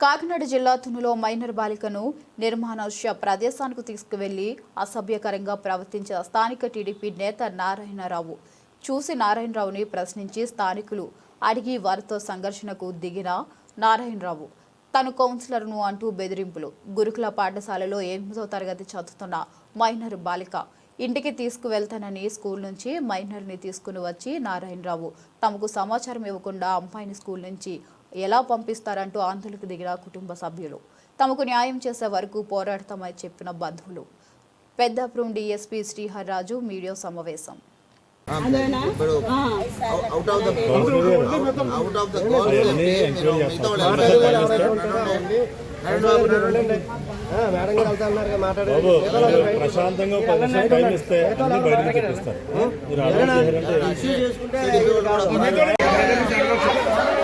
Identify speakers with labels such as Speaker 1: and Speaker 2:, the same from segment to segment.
Speaker 1: కాకినాడ జిల్లా తునులో మైనర్ బాలికను నిర్మానుష్య ప్రదేశానికి తీసుకువెళ్ళి అసభ్యకరంగా ప్రవర్తించిన స్థానిక టీడీపీ నేత నారాయణరావు. చూసి నారాయణరావుని ప్రశ్నించి స్థానికులు అడిగి వారితో సంఘర్షణకు దిగిన నారాయణరావు తను కౌన్సిలర్ను అంటూ బెదిరింపులు. గురుకుల పాఠశాలలో ఎనిమిదో తరగతి చదువుతున్న మైనర్ బాలిక ఇంటికి తీసుకువెళ్తానని స్కూల్ నుంచి మైనర్ని తీసుకుని వచ్చి నారాయణరావు తమకు సమాచారం ఇవ్వకుండా అమ్మాయిని స్కూల్ నుంచి ఎలా పంపిస్తారంటూ ఆందోళనకు దిగిన కుటుంబ సభ్యులు. తమకు న్యాయం చేసే వరకు పోరాడతామని చెప్పిన బంధువులు. పెద్దాపురం డీఎస్పీ శ్రీహర్రాజు మీడియా సమావేశం.
Speaker 2: అవుట్ ఆఫ్ అవుట్ ఆఫ్
Speaker 3: ప్రశాంతంగా టైం ఇస్తే అన్ని బయటకు మీరు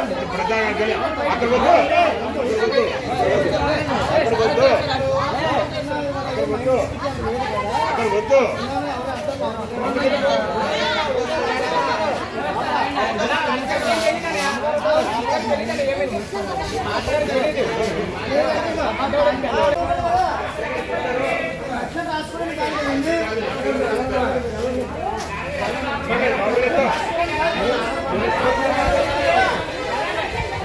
Speaker 4: ఇష్యూ చేసుకుంటే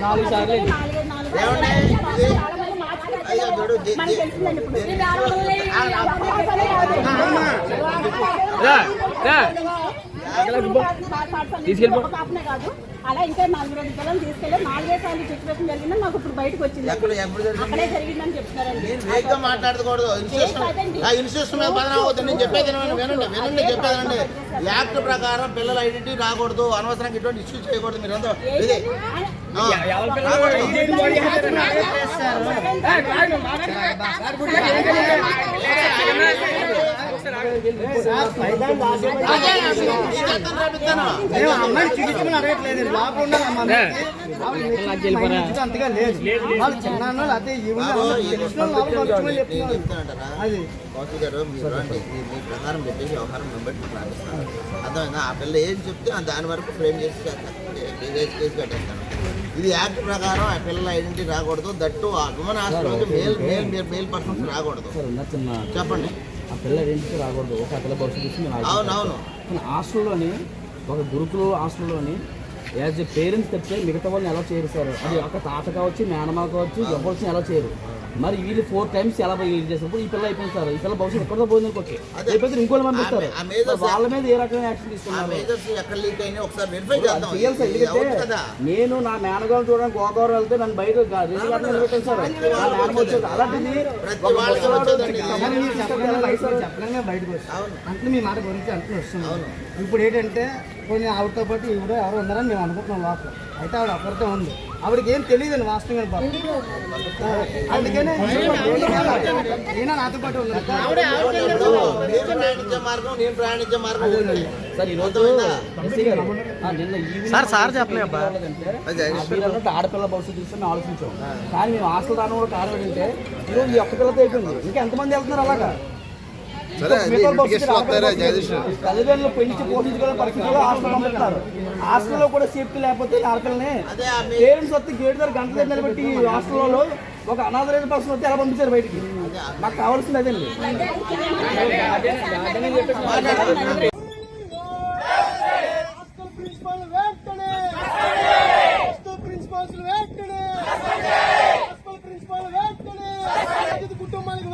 Speaker 4: నాలుగు సార్లు
Speaker 2: అయ్యా
Speaker 5: అలా ఇంకా నాలుగు రెండు పిల్లలు తీసుకెళ్ళి నాలుగే సార్లు సిచ్యువేషన్ జరిగిందని నాకు ఇప్పుడు బయటకు వచ్చింది. అక్కడే జరిగిందని చెప్తున్నారండి.
Speaker 2: మాట్లాడకూడదు. నేను చెప్పేది వినండి వినండి చెప్పేదండి యాక్ట్ ప్రకారం పిల్లల ఐడెంటిటీ రాకూడదు. అనవసరంగా ఇటువంటి ఇష్యూ చేయకూడదు. మీరు ఇది రాకూడదు. అదే,
Speaker 4: అమ్మాయిని అడగట్లేదు లోపల ఉండాలి అమ్మ అంతగా లేదు వాళ్ళు చిన్న అదే అది
Speaker 2: మీరు మీ- ప్రకారం చెప్పేసి వ్యవహారం బట్టి ప్రారంభిస్తాను అర్థమైందా ఆ పిల్ల ఏం చెప్తే దాని వరకు ఫ్రేమ్ చేసి కేసు కట్టేస్తాను ఇది యాక్ట్ ప్రకారం ఆ పిల్లల ఐడెంటిటీ రాకూడదు దట్టు ఆ women male male male persons రాకూడదు చెప్పండి.
Speaker 6: ఆ పిల్ల ఏంటి రాకూడదు. ఒక పిల్ల భవిష్యత్తు చూసి.
Speaker 2: అవునవును.
Speaker 6: కానీ హాస్టల్లోని ఒక గురుకుల హాస్టల్లోని యాజ్ ఎ పేరెంట్స్ చెప్తే మిగతా వాళ్ళని ఎలా చేయరు సార్? అది ఒక తాత కావచ్చు మేనమా కావచ్చు ఎవరు ఎలా చేయరు? మరి వీళ్ళు ఫోర్ టైమ్స్ ఎలా యూజ్ చేసినప్పుడు ఈ పిల్ల అయిపోయింది సార్. ఈ పిల్ల భవిష్యత్తు ఎక్కడో పోయింది
Speaker 2: అదే.
Speaker 6: లేకపోతే ఇంకోళ్ళు పంపిస్తారు. వాళ్ళ మీద ఏ రకమైన యాక్షన్ తీసుకున్నారు? నేను నా మేనగారు చూడడానికి గోదావరి వెళ్తే నన్ను బయట నిలబెట్టాను సార్. అలాంటిది
Speaker 4: చెప్పగానే బయటకు అంటే మీ మాట గురించి అంటూ వస్తుంది
Speaker 2: అవును.
Speaker 4: ఇప్పుడు ఏంటంటే కొన్ని ఆవిడతో పాటు ఈవిడ ఎవరు ఉన్నారని మేము అనుకుంటున్నాం లోపల. అయితే ఆవిడ ఒకరితో ఉంది. ఆవిడకి ఏం తెలియదు. వాస్తవంగా పాపం. అందుకనే ఈయన నాతో పాటు ఉన్నారు
Speaker 2: నేను ప్రయాణించే మార్గం నేను ప్రయాణించే మార్గం. ఉంది.
Speaker 6: సార్
Speaker 4: సార్, సార్ చెప్పలే అబ్బా.
Speaker 2: అదే.
Speaker 6: ఆ మీరు అన్నట్టు ఆడపిల్ల భవిష్యత్తు చూస్తే మేము ఆలోచించాం. కానీ మేము హాస్టల్ రావడం కూడా కారణం ఏంటంటే ఈరోజు ఈ ఒక్క పిల్లతో అయిపోయింది. ఇంకా ఎంతమంది వెళ్తున్నారు అలాగా? తల్లిదండ్రులు పెంచి పోషించుకునే పరిస్థితుల్లో హాస్టల్ పంపిస్తారు హాస్టల్లో కూడా సేఫ్టీ లేకపోతే ఆడపిల్లని పేరెంట్స్ వస్తే గేట్ దగ్గర గంటల దగ్గర నిలబెట్టి హాస్టల్లో ఒక అనాథరైన పర్సన్ వస్తే ఎలా పంపించారు బయటికి? మాకు కావాల్సింది అదండి
Speaker 4: ప్రిన్సిపల్ ప్రిన్సిపల్ కుటుంబానికి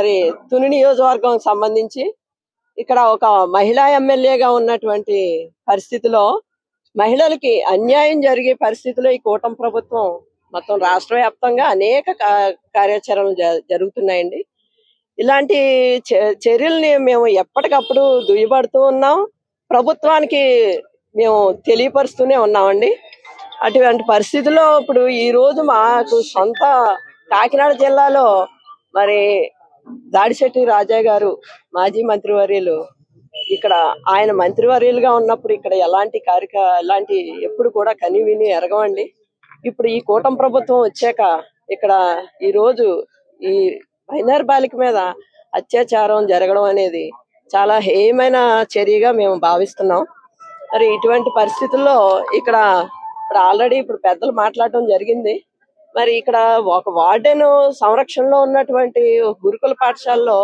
Speaker 7: మరి తుని నియోజకవర్గం సంబంధించి ఇక్కడ ఒక మహిళా ఎమ్మెల్యేగా ఉన్నటువంటి పరిస్థితిలో మహిళలకి అన్యాయం జరిగే పరిస్థితిలో ఈ కూటమి ప్రభుత్వం మొత్తం రాష్ట్ర వ్యాప్తంగా అనేక కార్యాచరణలు జ- జరుగుతున్నాయండి. ఇలాంటి చ- చర్యల్ని మేము ఎప్పటికప్పుడు దుయ్యబడుతూ ఉన్నాం. ప్రభుత్వానికి మేము తెలియపరుస్తూనే ఉన్నామండి. అటువంటి పరిస్థితుల్లో ఇప్పుడు ఈ రోజు మాకు సొంత కాకినాడ జిల్లాలో మరి దాడిశెట్టి రాజా గారు మాజీ మంత్రివర్యులు. ఇక్కడ ఆయన మంత్రివర్యులుగా ఉన్నప్పుడు ఇక్కడ ఎలాంటి కార్యక ఎలాంటి ఎప్పుడు కూడా కని విని ఎరగవండి. ఇప్పుడు ఈ కూటమి ప్రభుత్వం వచ్చాక ఇక్కడ ఈ రోజు ఈ మైనర్ బాలిక మీద అత్యాచారం జరగడం అనేది చాలా హేయమైన చర్యగా మేము భావిస్తున్నాం. మరి ఇటువంటి పరిస్థితుల్లో ఇక్కడ ఇప్పుడు ఆల్రెడీ ఇప్పుడు పెద్దలు మాట్లాడటం జరిగింది. మరి ఇక్కడ ఒక వార్డెన్ సంరక్షణలో ఉన్నటువంటి ఒక గురుకుల పాఠశాలలో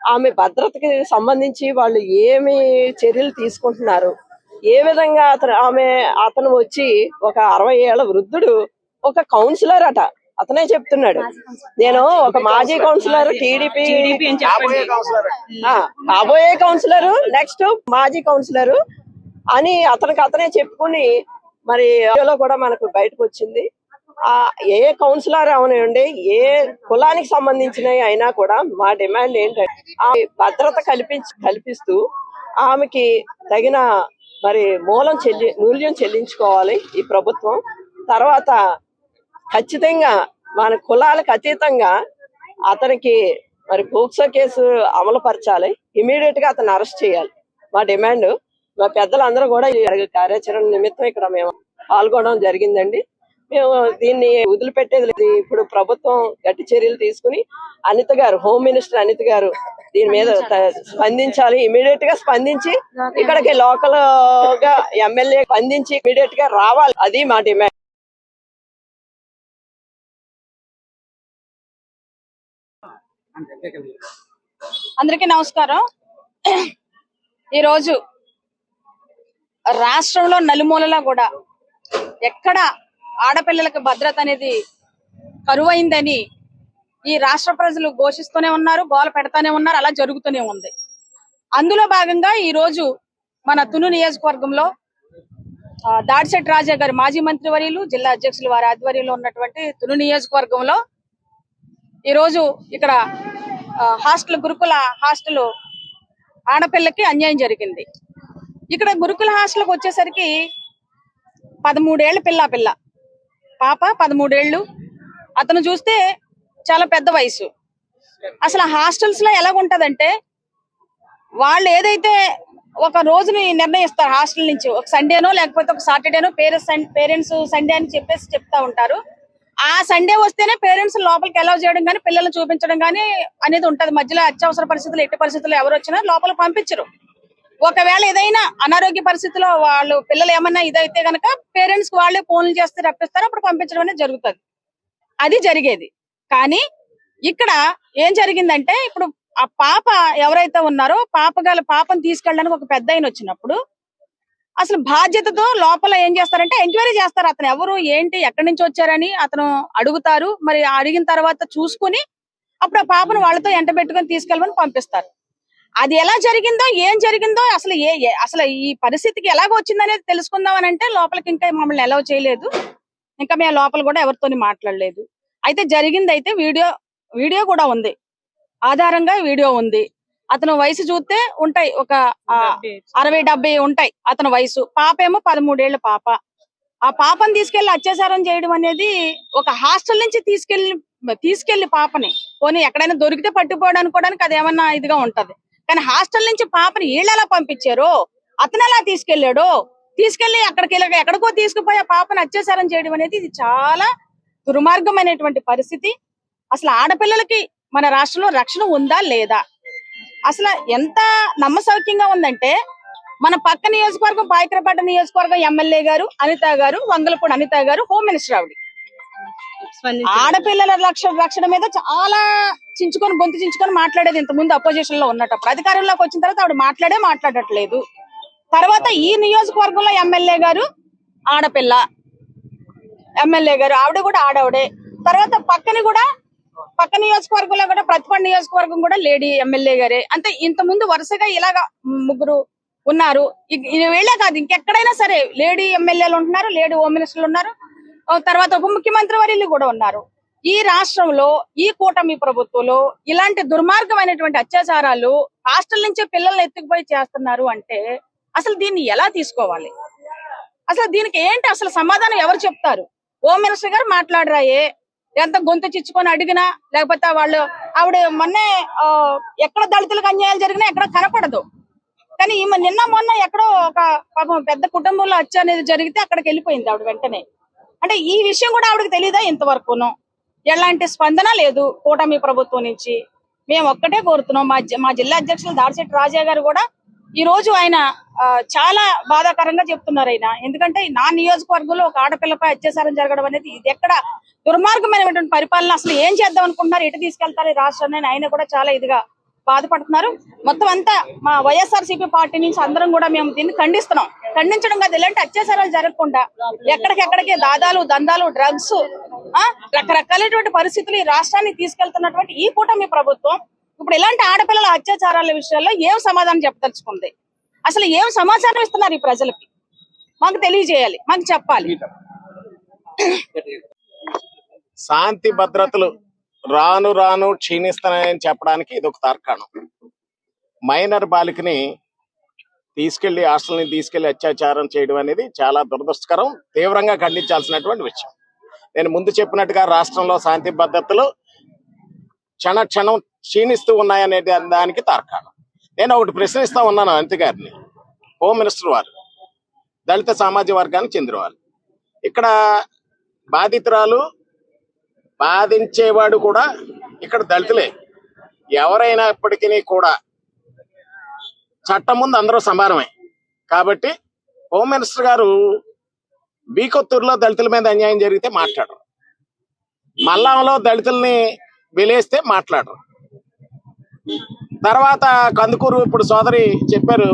Speaker 7: ఆమె భద్రతకి సంబంధించి వాళ్ళు ఏమి చర్యలు తీసుకుంటున్నారు? ఏ విధంగా అతను ఆమె అతను వచ్చి ఒక అరవై ఏళ్ళ వృద్ధుడు ఒక కౌన్సిలర్ అట. అతనే చెప్తున్నాడు. నేను ఒక మాజీ కౌన్సిలర్. టీడీపీ కాబోయే కౌన్సిలర్. నెక్స్ట్ మాజీ కౌన్సిలర్ అని అతనికి అతనే చెప్పుకుని మరి కూడా మనకు బయటకు వచ్చింది. ఏ కౌన్సిలర్ అవనండి ఏ కులానికి సంబంధించినవి అయినా కూడా మా డిమాండ్ ఏంటంటే ఆ భద్రత కల్పించి కల్పిస్తూ ఆమెకి తగిన మరి మూలం చెల్లి మూల్యం చెల్లించుకోవాలి ఈ ప్రభుత్వం. తర్వాత ఖచ్చితంగా మన కులాలకు అతీతంగా అతనికి మరి పోక్సో కేసు అమలు పరచాలి ఇమీడియట్గా అతను అరెస్ట్ చేయాలి. మా డిమాండ్. మా పెద్దలందరూ కూడా ఈ కార్యాచరణ నిమిత్తం ఇక్కడ మేము పాల్గొనడం జరిగిందండి. మేము దీన్ని వదిలిపెట్టేది లేదు. ఇప్పుడు ప్రభుత్వం గట్టి చర్యలు తీసుకుని అనిత గారు హోమ్ మినిస్టర్ అనిత గారు దీని మీద స్పందించాలి. ఇమీడియట్గా స్పందించి ఇక్కడికి లోకల్గా ఎమ్మెల్యే స్పందించి ఇమీడియట్గా రావాలి. అది మా డిమాండ్.
Speaker 5: అందరికీ నమస్కారం. ఈరోజు రాష్ట్రంలో నలుమూలలా కూడా ఎక్కడ ఆడపిల్లలకు భద్రత అనేది కరువైందని ఈ రాష్ట్ర ప్రజలు ఘోషిస్తూనే ఉన్నారు గోల పెడతానే ఉన్నారు అలా జరుగుతూనే ఉంది. అందులో భాగంగా ఈ రోజు మన తును నియోజకవర్గంలో ఆ, దాడిశెట్టి రాజా గారి మాజీ మంత్రి వర్యులు జిల్లా అధ్యక్షులు వారి ఆధ్వర్యంలో ఉన్నటువంటి తును నియోజకవర్గంలో ఈ రోజు ఇక్కడ హాస్టల్ గురుకుల హాస్టల్ ఆడపిల్లకి అన్యాయం జరిగింది. ఇక్కడ గురుకుల హాస్టల్కి వచ్చేసరికి పదమూడేళ్ళ పిల్ల పిల్ల. పాప పదమూడేళ్ళు. అతను చూస్తే చాలా పెద్ద వయసు. అసలు హాస్టల్స్లో ఎలాగుంటదంటే వాళ్ళు ఏదైతే ఒక రోజుని నిర్ణయిస్తారు హాస్టల్ నుంచి ఒక సండేనో లేకపోతే ఒక సాటర్డేనో పేరెంట్స్ పేరెంట్స్ సండే అని చెప్పేసి చెప్తా ఉంటారు. ఆ సండే వస్తేనే పేరెంట్స్ లోపలికి అలౌ చేయడం కానీ పిల్లల్ని చూపించడం కానీ అనేది ఉంటది. మధ్యలో అత్యవసర పరిస్థితులు ఎట్టి పరిస్థితులు ఎవరు వచ్చినా లోపలికి పంపించరు. ఒకవేళ ఏదైనా అనారోగ్య పరిస్థితిలో వాళ్ళు పిల్లలు ఏమన్నా ఇదైతే గనక పేరెంట్స్ వాళ్ళే ఫోన్లు చేస్తే రప్పిస్తారు అప్పుడు పంపించడం అనేది జరుగుతుంది. అది జరిగేది. కానీ ఇక్కడ ఏం జరిగిందంటే ఇప్పుడు ఆ పాప ఎవరైతే ఉన్నారో పాప గల పాపను తీసుకెళ్ళడానికి ఒక పెద్ద ఆయన వచ్చినప్పుడు అసలు బాధ్యతతో లోపల ఏం చేస్తారంటే ఎంక్వైరీ చేస్తారు. అతను ఎవరు ఏంటి ఎక్కడి నుంచి వచ్చారని అతను అడుగుతారు. మరి అడిగిన తర్వాత చూసుకుని అప్పుడు ఆ పాపను వాళ్ళతో ఎంట పెట్టుకొని తీసుకెళ్ళమని పంపిస్తారు. అది ఎలా జరిగిందో ఏం జరిగిందో అసలు ఏ అసలు ఈ పరిస్థితికి ఎలాగ వచ్చిందనేది తెలుసుకుందాం అని అంటే లోపలికి ఇంకా మమ్మల్ని అలౌ చేయలేదు. ఇంకా మేము లోపల కూడా ఎవరితోని మాట్లాడలేదు. అయితే జరిగింది అయితే వీడియో వీడియో కూడా ఉంది. ఆధారంగా వీడియో ఉంది. అతను వయసు చూస్తే ఉంటాయి ఒక అరవై డెబ్బై ఉంటాయి అతని వయసు. పాప ఏమో పదమూడేళ్ళ పాప. ఆ పాపని తీసుకెళ్ళి అత్యాచారం చేయడం అనేది ఒక హాస్టల్ నుంచి తీసుకెళ్ళి తీసుకెళ్ళి పాపని. పోనీ ఎక్కడైనా దొరికితే పట్టుకోవడానికి అనుకోవడానికి అది ఏమన్నా ఇదిగా ఉంటది. కానీ హాస్టల్ నుంచి పాపని వీళ్ళు ఎలా అతను ఎలా తీసుకెళ్ళాడు తీసుకెళ్ళి అక్కడికి ఎక్కడికో తీసుకుపోయి ఆ పాపను అత్యాచారం చేయడం అనేది ఇది చాలా దుర్మార్గమైనటువంటి పరిస్థితి. అసలు ఆడపిల్లలకి మన రాష్ట్రంలో రక్షణ ఉందా లేదా? అసలు ఎంత నమ్మసౌక్యంగా ఉందంటే మన పక్క నియోజకవర్గం పాయకరపేట నియోజకవర్గం ఎమ్మెల్యే గారు అనిత గారు వంగలపూడి అనిత గారు హోమ్ మినిస్టర్ ఆవిడ. ఆడపిల్లల రక్షణ రక్షణ మీద చాలా చించుకొని గొంతు చించుకొని మాట్లాడేది ఇంత ముందు అపోజిషన్లో ఉన్నప్పుడు. అధికారంలోకి వచ్చిన తర్వాత ఆవిడ మాట్లాడే మాట్లాడట్లేదు. తర్వాత ఈ నియోజకవర్గంలో ఎమ్మెల్యే గారు ఆడపిల్ల. ఎమ్మెల్యే గారు. ఆవిడ కూడా ఆడవిడే. తర్వాత పక్కన కూడా పక్క నియోజకవర్గంలో కూడా ప్రతిపక్ష నియోజకవర్గం కూడా లేడీ ఎమ్మెల్యే గారే. అంటే ఇంత ముందు వరుసగా ఇలాగా ముగ్గురు ఉన్నారు. ఇది వీళ్ళే కాదు ఇంకెక్కడైనా సరే లేడీ ఎమ్మెల్యేలు ఉంటున్నారు లేడీ హోమ్ మినిస్టర్లు ఉన్నారు. తర్వాత ఉప ముఖ్యమంత్రి వర్యులు కూడా ఉన్నారు. ఈ రాష్ట్రంలో ఈ కూటమి ప్రభుత్వంలో ఇలాంటి దుర్మార్గమైనటువంటి అత్యాచారాలు హాస్టల్ నుంచే పిల్లల్ని ఎత్తుకుపోయి చేస్తున్నారు అంటే అసలు దీన్ని ఎలా తీసుకోవాలి? అసలు దీనికి ఏంటి అసలు సమాధానం ఎవరు చెప్తారు? హోమ్ మినిస్టర్ గారు మాట్లాడరాయే. ఎంత గొంతు చిచ్చుకొని అడిగినా లేకపోతే వాళ్ళు ఆవిడ మొన్నే ఎక్కడ దళితులకు అన్యాయాలు జరిగినా ఎక్కడ కనపడదు. కానీ నిన్న మొన్న ఎక్కడో ఒక పాపం పెద్ద కుటుంబంలో హత్య అనేది జరిగితే అక్కడికి వెళ్ళిపోయింది ఆవిడ వెంటనే. అంటే ఈ విషయం కూడా ఆవిడకి తెలియదా ఇంతవరకును? ఎలాంటి స్పందన లేదు కూటమి ప్రభుత్వం నుంచి. మేము ఒక్కటే కోరుతున్నాం. మా జి- మా జిల్లా అధ్యక్షులు దాడిశెట్టి రాజా గారు కూడా ఈ రోజు ఆయన ఆ, చాలా బాధాకరంగా చెప్తున్నారు ఆయన. ఎందుకంటే నా నియోజకవర్గంలో ఒక ఆడపిల్లపై అత్యాచారం జరగడం అనేది ఇది ఎక్కడ దుర్మార్గమైనటువంటి పరిపాలన. అసలు ఏం చేద్దాం అనుకుంటున్నారు? ఎటు తీసుకెళ్తారు ఈ రాష్ట్రాన్ని ఆయన కూడా చాలా ఇదిగా బాధపడుతున్నారు. మొత్తం అంతా మా వైఎస్ఆర్సీపీ పార్టీ నుంచి అందరం కూడా మేము దీన్ని ఖండిస్తున్నాం. ఖండించడం కాదు ఇలాంటి అత్యాచారాలు జరగకుండా ఎక్కడికెక్కడికి దాదాలు దందాలు డ్రగ్స్ ఆ రకరకాలైనటువంటి పరిస్థితులు ఈ రాష్ట్రాన్ని తీసుకెళ్తున్నటువంటి ఈ కూటమి ప్రభుత్వం ఇప్పుడు ఇలాంటి ఆడపిల్లల అత్యాచారాల విషయాల్లో ఏం సమాధానం చెప్పదలుచుకుంది? అసలు ఏం సమాచారం ఇస్తున్నారు ఈ ప్రజలకి? మాకు తెలియజేయాలి మాకు చెప్పాలి.
Speaker 8: శాంతి భద్రతలు రాను రాను క్షీణిస్తున్నాయని చెప్పడానికి ఇది ఒక తర్కాణం. మైనర్ బాలికని తీసుకెళ్ళి హాస్టల్ని తీసుకెళ్ళి అత్యాచారం చేయడం అనేది చాలా దురదృష్టకరం తీవ్రంగా ఖండించాల్సినటువంటి విషయం. నేను ముందు చెప్పినట్టుగా రాష్ట్రంలో శాంతి భద్రతలు క్షణ క్షణం క్షీణిస్తూ ఉన్నాయనే దానికి తర్కాణం. నేను ఒకటి ప్రశ్నిస్తా ఉన్నాను అంతి గారిని హోమ్ మినిస్టర్ వారు దళిత సామాజిక వర్గానికి చెందినవారు ఇక్కడ బాధితురాలు బాధించేవాడు కూడా ఇక్కడ దళితులే. ఎవరైనా ఇప్పటికీ కూడా చట్టం ముందు అందరూ సమానమే. కాబట్టి హోమ్ మినిస్టర్ గారు బీకొత్తూరులో దళితుల మీద అన్యాయం జరిగితే మాట్లాడరు. మల్లంలో దళితుల్ని వెలేస్తే మాట్లాడరు. తర్వాత కందుకూరు ఇప్పుడు సోదరి చెప్పారు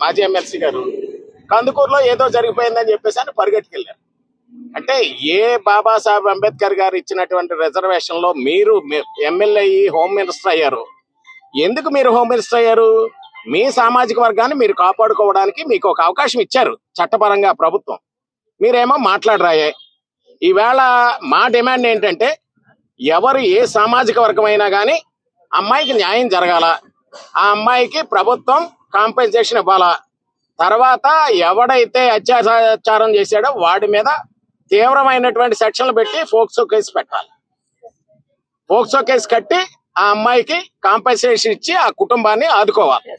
Speaker 8: మాజీ ఎమ్మెల్సీ గారు. కందుకూరులో ఏదో జరిగిపోయిందని చెప్పేసి అని పరిగెట్టుకెళ్ళారు. అంటే ఏ బాబాసాహెబ్ అంబేద్కర్ గారు ఇచ్చినటువంటి రిజర్వేషన్లో మీరు ఎమ్మెల్యే అయ్యి హోమ్ మినిస్టర్ అయ్యారు. ఎందుకు మీరు హోమ్ మినిస్టర్ అయ్యారు? మీ సామాజిక వర్గాన్ని మీరు కాపాడుకోవడానికి మీకు ఒక అవకాశం ఇచ్చారు చట్టపరంగా ప్రభుత్వం. మీరేమో మాట్లాడరాయే. ఈవేళ మా డిమాండ్ ఏంటంటే ఎవరు ఏ సామాజిక వర్గం అయినా కానీ అమ్మాయికి న్యాయం జరగాల. ఆ అమ్మాయికి ప్రభుత్వం కాంపెన్సేషన్ ఇవ్వాలా. తర్వాత ఎవడైతే అత్యాచారం చేశాడో వాడి మీద తీవ్రమైనటువంటి సెక్షన్లు పెట్టి ఫోక్సో కేసు పెట్టాలి. ఫోక్సో కేసు కట్టి ఆ అమ్మాయికి కాంపెన్సేషన్ ఇచ్చి ఆ కుటుంబాన్ని ఆదుకోవాలి.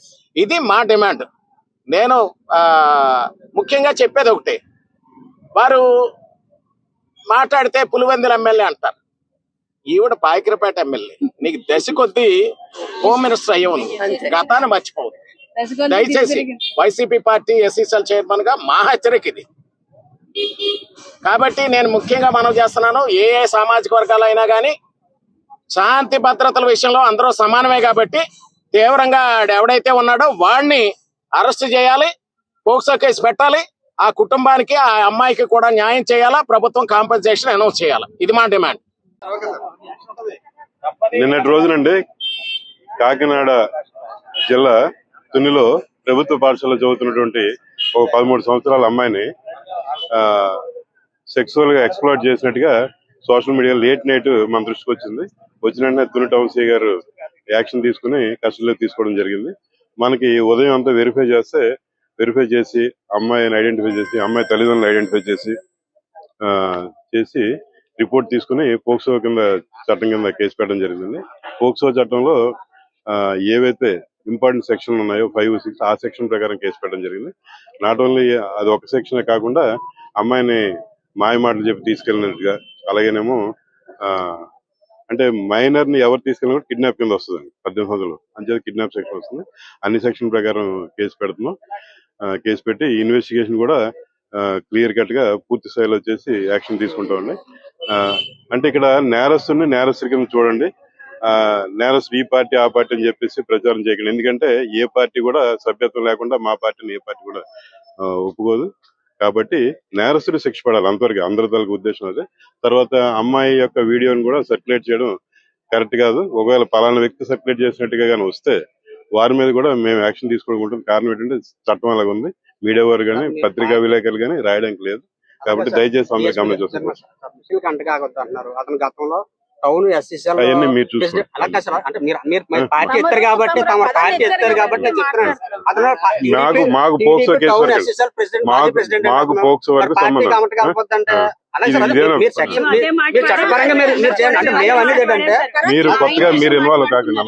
Speaker 8: ఇది మా డిమాండ్. నేను ముఖ్యంగా చెప్పేది ఒకటి. వారు మాట్లాడితే పులివెందుల ఎమ్మెల్యే అంటారు. ఈవిడ పాయకరపేట ఎమ్మెల్యే. నీకు దశ కొద్దీ హోమ్ మినిస్టర్ అయ్యవు నువ్వు. గతాన్ని మర్చిపోవు దయచేసి వైసీపీ పార్టీ ఎస్సీసీఎల్ చైర్మన్గా మా హెచ్చరిక ఇది. కాబట్టి నేను ముఖ్యంగా మనం చేస్తున్నాను ఏ ఏ సామాజిక వర్గాలు అయినా కానీ శాంతి భద్రతల విషయంలో అందరూ సమానమే కాబట్టి తీవ్రంగా ఎవడైతే ఉన్నాడో వాడిని అరెస్ట్ చేయాలి పోక్సో కేసు పెట్టాలి ఆ కుటుంబానికి ఆ అమ్మాయికి కూడా న్యాయం చేయాలా ప్రభుత్వం కాంపెన్సేషన్ అనౌన్స్ చేయాలి? ఇది మా డిమాండ్.
Speaker 9: నిన్నటి రోజునండి కాకినాడ జిల్లా తునిలో ప్రభుత్వ పాఠశాల చదువుతున్నటువంటి ఒక పదమూడు సంవత్సరాల అమ్మాయిని సెక్సువల్గా ఎక్స్ప్లోర్ చేసినట్టుగా సోషల్ మీడియా లేట్ నైట్ మన దృష్టికి వచ్చింది. వచ్చిన వెంటనే తుని టౌన్ గారు యాక్షన్ తీసుకుని కస్టడీలో తీసుకోవడం జరిగింది. మనకి ఉదయం అంతా వెరిఫై చేస్తే వెరిఫై చేసి అమ్మాయిని ఐడెంటిఫై చేసి అమ్మాయి తల్లిదండ్రులు ఐడెంటిఫై చేసి ఆ, చేసి రిపోర్ట్ తీసుకుని పోక్సో కింద చట్టం కింద కేసు పెట్టడం జరిగింది. పోక్సో చట్టంలో ఆ, ఏవైతే ఇంపార్టెంట్ సెక్షన్లు ఉన్నాయో ఫైవ్ సిక్స్ ఆ సెక్షన్ ప్రకారం కేసు పెట్టడం జరిగింది. నాట్ ఓన్లీ అది ఒక సెక్షనే కాకుండా అమ్మాయిని మాయ మాటలు చెప్పి తీసుకెళ్ళినట్టుగా అలాగేనేమో ఆ, అంటే మైనర్ని ఎవరు తీసుకెళ్ళినా కూడా కిడ్నాప్ కింద వస్తుంది పద్దెనిమిది వందలు. అంచేది కిడ్నాప్ సెక్షన్ వస్తుంది. అన్ని సెక్షన్ ప్రకారం కేసు పెడుతున్నాం. కేసు పెట్టి ఇన్వెస్టిగేషన్ కూడా క్లియర్ కట్గా పూర్తి స్థాయిలో చేసి యాక్షన్ తీసుకుంటామండి అంటే ఇక్కడ నేరస్తుని నేరస్తుడి కింద చూడండి. నేను ఈ పార్టీ ఆ పార్టీ అని చెప్పేసి ప్రచారం చేయకండి. ఎందుకంటే ఏ పార్టీ కూడా సభ్యత్వం లేకుండా మా పార్టీని ఏ పార్టీ కూడా ఒప్పుకోదు. కాబట్టి నేరస్తులు శిక్ష పడాలి అంతవరకు అందరి తలకు ఉద్దేశం అదే. తర్వాత అమ్మాయి యొక్క వీడియోని కూడా సర్క్యులేట్ చేయడం కరెక్ట్ కాదు. ఒకవేళ పలానా వ్యక్తి సర్క్యులేట్ చేసినట్టుగా కానీ వస్తే వారి మీద కూడా మేము యాక్షన్ తీసుకోవడం కారణం ఏంటంటే చట్టం అలాగ ఉంది. మీడియా వారు కానీ పత్రికా విలేకరులు కానీ రాయడానికి లేదు. కాబట్టి దయచేసి అందరూ గమనించారు
Speaker 10: అతను గతంలో టౌన్
Speaker 9: ఎస్ఎస్ఎల్
Speaker 10: అలా సార్. అంటే మీరు మీరు పార్టీ ఎత్తారు కాబట్టి తమ పార్టీ ఎత్తారు కాబట్టి నేను చెప్తున్నాను. మీరు చట్టపరంగా మీరు చేయండి. మేము అనేది ఏంటంటే
Speaker 9: మీరు కొత్తగా మీరు ఇన్వాల్వ్ కాకుండా.